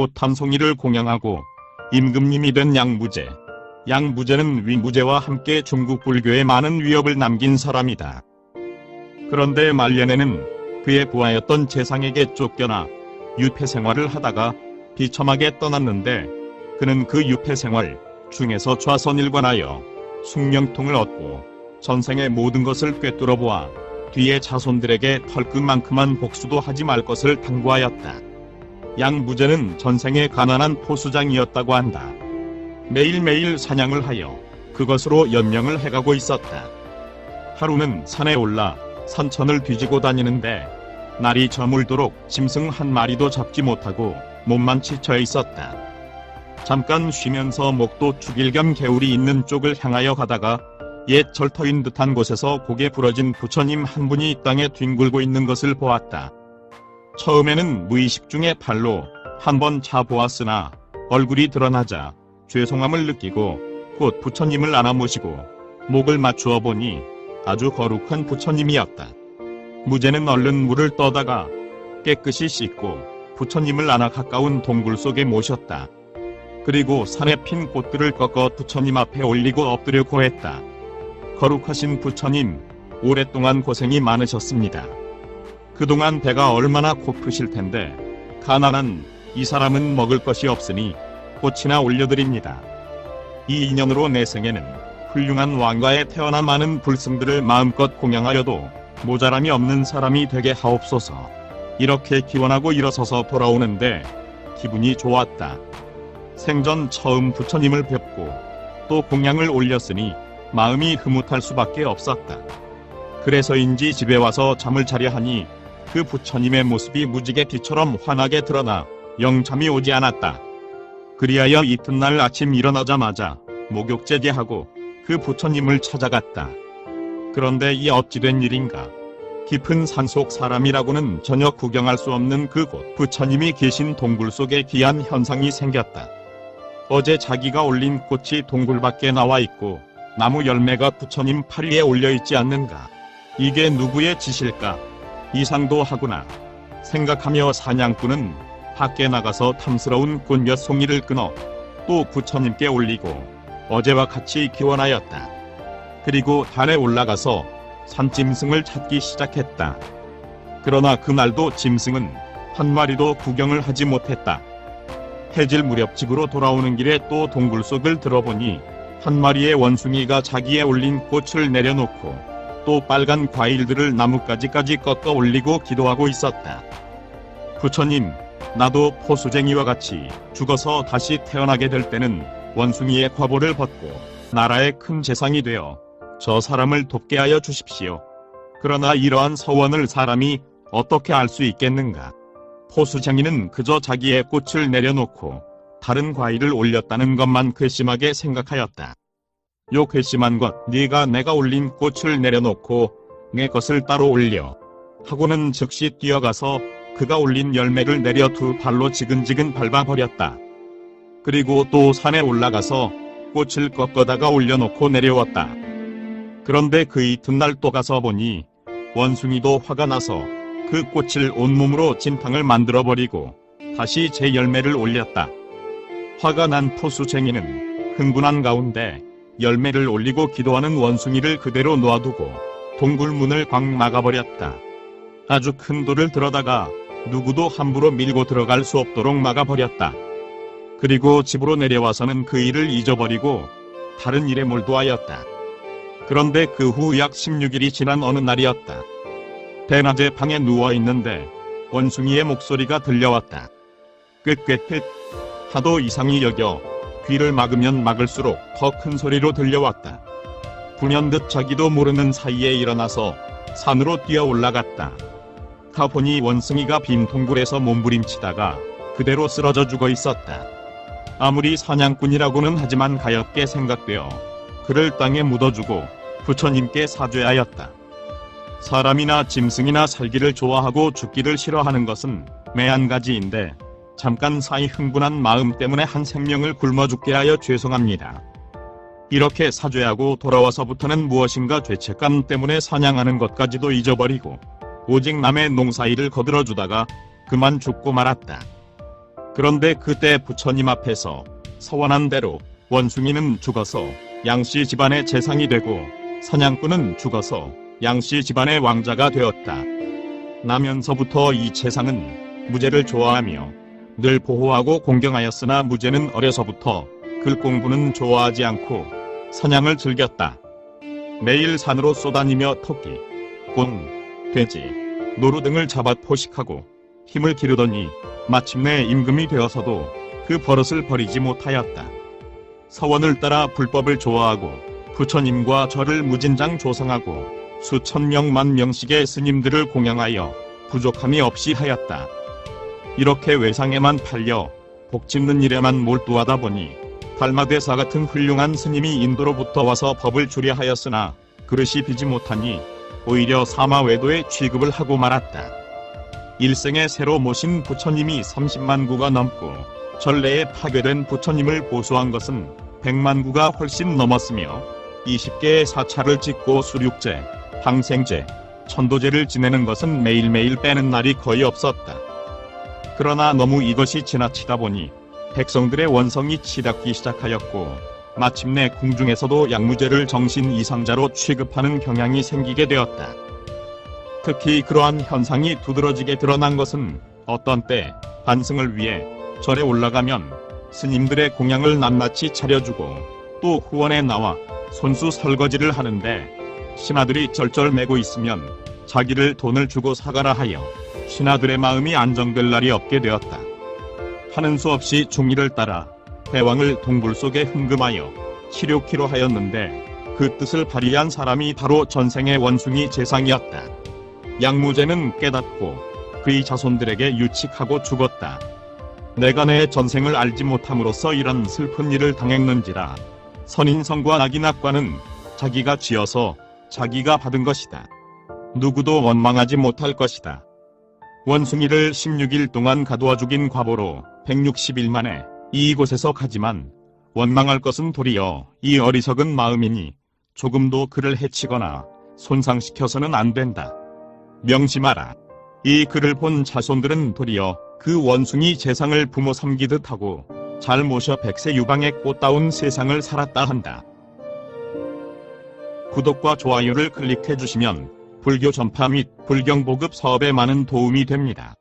꽃 한 송이를 공양하고 임금님이 된 양무제. 양무제는 위무제와 함께 중국 불교에 많은 위협을 남긴 사람이다. 그런데 말년에는 그의 부하였던 재상에게 쫓겨나 유폐 생활을 하다가 비참하게 떠났는데 그는 그 유폐 생활 중에서 좌선일관하여 숙명통을 얻고 전생의 모든 것을 꿰뚫어 보아 뒤에 자손들에게 털끝만큼만 복수도 하지 말 것을 당부하였다. 양무제는 전생에 가난한 포수장이었다고 한다. 매일매일 사냥을 하여 그것으로 연명을 해가고 있었다. 하루는 산에 올라 산천을 뒤지고 다니는데 날이 저물도록 짐승 한 마리도 잡지 못하고 몸만 지쳐 있었다. 잠깐 쉬면서 목도 죽일 겸 개울이 있는 쪽을 향하여 가다가 옛 절터인 듯한 곳에서 고개 부러진 부처님 한 분이 땅에 뒹굴고 있는 것을 보았다. 처음에는 무의식 중에 팔로 한번 차보았으나 얼굴이 드러나자 죄송함을 느끼고 곧 부처님을 안아 모시고 목을 맞추어 보니 아주 거룩한 부처님이었다. 무제는 얼른 물을 떠다가 깨끗이 씻고 부처님을 안아 가까운 동굴 속에 모셨다. 그리고 산에 핀 꽃들을 꺾어 부처님 앞에 올리고 엎드려 고했다. 거룩하신 부처님, 오랫동안 고생이 많으셨습니다. 그동안 배가 얼마나 고프실 텐데 가난한 이 사람은 먹을 것이 없으니 꽃이나 올려드립니다. 이 인연으로 내 생에는 훌륭한 왕가에 태어나 많은 불승들을 마음껏 공양하여도 모자람이 없는 사람이 되게 하옵소서. 이렇게 기원하고 일어서서 돌아오는데 기분이 좋았다. 생전 처음 부처님을 뵙고 또 공양을 올렸으니 마음이 흐뭇할 수밖에 없었다. 그래서인지 집에 와서 잠을 자려 하니 그 부처님의 모습이 무지개 빛처럼 환하게 드러나 영잠이 오지 않았다. 그리하여 이튿날 아침 일어나자마자 목욕제제하고 그 부처님을 찾아갔다. 그런데 이 어찌 된 일인가? 깊은 산속 사람이라고는 전혀 구경할 수 없는 그곳 부처님이 계신 동굴 속에 기한 현상이 생겼다. 어제 자기가 올린 꽃이 동굴 밖에 나와 있고 나무 열매가 부처님 팔 위에 올려 있지 않는가? 이게 누구의 짓일까? 이상도 하구나. 생각하며 사냥꾼은 밖에 나가서 탐스러운 꽃몇 송이를 끊어 또 부처님께 올리고 어제와 같이 기원하였다. 그리고 달에 올라가서 산짐승을 찾기 시작했다. 그러나 그날도 짐승은 한 마리도 구경을 하지 못했다. 해질 무렵 집으로 돌아오는 길에 또 동굴 속을 들어보니 한 마리의 원숭이가 자기에 올린 꽃을 내려놓고 또 빨간 과일들을 나뭇가지까지 꺾어 올리고 기도하고 있었다. 부처님, 나도 포수쟁이와 같이 죽어서 다시 태어나게 될 때는 원숭이의 과보를 벗고 나라의 큰 재상이 되어 저 사람을 돕게 하여 주십시오. 그러나 이러한 서원을 사람이 어떻게 알 수 있겠는가? 포수쟁이는 그저 자기의 꽃을 내려놓고 다른 과일을 올렸다는 것만 괘씸하게 생각하였다. 요 괘씸한 것, 네가 내가 올린 꽃을 내려놓고 내 것을 따로 올려 하고는 즉시 뛰어가서 그가 올린 열매를 내려 두 발로 지근지근 밟아버렸다. 그리고 또 산에 올라가서 꽃을 꺾어다가 올려놓고 내려왔다. 그런데 그 이튿날 또 가서 보니 원숭이도 화가 나서 그 꽃을 온몸으로 진탕을 만들어버리고 다시 제 열매를 올렸다. 화가 난 포수쟁이는 흥분한 가운데 열매를 올리고 기도하는 원숭이를 그대로 놓아두고 동굴 문을 꽉 막아버렸다. 아주 큰 돌을 들어다가 누구도 함부로 밀고 들어갈 수 없도록 막아버렸다. 그리고 집으로 내려와서는 그 일을 잊어버리고 다른 일에 몰두하였다. 그런데 그 후 약 16일이 지난 어느 날이었다. 대낮에 방에 누워 있는데 원숭이의 목소리가 들려왔다. 꾀꾀꾀 하도 이상히 여겨 귀를 막으면 막을수록 더 큰 소리로 들려왔다. 불현듯 자기도 모르는 사이에 일어나서 산으로 뛰어 올라갔다. 가보니 원숭이가 빈 동굴에서 몸부림치다가 그대로 쓰러져 죽어 있었다. 아무리 사냥꾼이라고는 하지만 가엾게 생각되어 그를 땅에 묻어주고 부처님께 사죄하였다. 사람이나 짐승이나 살기를 좋아하고 죽기를 싫어하는 것은 매한 가지인데 잠깐 사이 흥분한 마음 때문에 한 생명을 굶어 죽게 하여 죄송합니다. 이렇게 사죄하고 돌아와서부터는 무엇인가 죄책감 때문에 사냥하는 것까지도 잊어버리고 오직 남의 농사일을 거들어주다가 그만 죽고 말았다. 그런데 그때 부처님 앞에서 서원한 대로 원숭이는 죽어서 양씨 집안의 재상이 되고 사냥꾼은 죽어서 양씨 집안의 왕자가 되었다. 나면서부터 이 재상은 무제를 좋아하며 늘 보호하고 공경하였으나 무제는 어려서부터 글 공부는 좋아하지 않고 사냥을 즐겼다. 매일 산으로 쏘다니며 토끼, 곤, 돼지, 노루 등을 잡아 포식하고 힘을 기르더니 마침내 임금이 되어서도 그 버릇을 버리지 못하였다. 서원을 따라 불법을 좋아하고 부처님과 절을 무진장 조성하고 수천 명만 명씩의 스님들을 공양하여 부족함이 없이 하였다. 이렇게 외상에만 팔려 복짓는 일에만 몰두하다 보니 달마대사 같은 훌륭한 스님이 인도로부터 와서 법을 주려 하였으나 그릇이 비지 못하니 오히려 사마외도에 취급을 하고 말았다. 일생에 새로 모신 부처님이 30만 구가 넘고 전래에 파괴된 부처님을 보수한 것은 100만 구가 훨씬 넘었으며 20개의 사찰을 짓고 수륙제, 방생제, 천도제를 지내는 것은 매일매일 빼는 날이 거의 없었다. 그러나 너무 이것이 지나치다 보니 백성들의 원성이 치닫기 시작하였고 마침내 궁중에서도 약무제를 정신 이상자로 취급하는 경향이 생기게 되었다. 특히 그러한 현상이 두드러지게 드러난 것은 어떤 때 반승을 위해 절에 올라가면 스님들의 공양을 낱낱이 차려주고 또 후원에 나와 손수 설거지를 하는데 신하들이 절절 매고 있으면 자기를 돈을 주고 사가라 하여 신하들의 마음이 안정될 날이 없게 되었다. 하는 수 없이 중의를 따라 대왕을 동굴 속에 흥금하여 치료키로 하였는데 그 뜻을 발휘한 사람이 바로 전생의 원숭이 재상이었다. 양무제는 깨닫고 그의 자손들에게 유칙하고 죽었다. 내가 내 전생을 알지 못함으로써 이런 슬픈 일을 당했는지라 선인성과 낙인 악과는 자기가 지어서 자기가 받은 것이다. 누구도 원망하지 못할 것이다. 원숭이를 16일 동안 가두어 죽인 과보로 160일 만에 이곳에서 가지만 원망할 것은 도리어 이 어리석은 마음이니 조금도 그를 해치거나 손상시켜서는 안 된다. 명심하라. 이 글을 본 자손들은 도리어 그 원숭이 재상을 부모 삼기듯 하고 잘 모셔 백세 유방의 꽃다운 세상을 살았다 한다. 구독과 좋아요를 클릭해 주시면 불교 전파 및 불경 보급 사업에 많은 도움이 됩니다.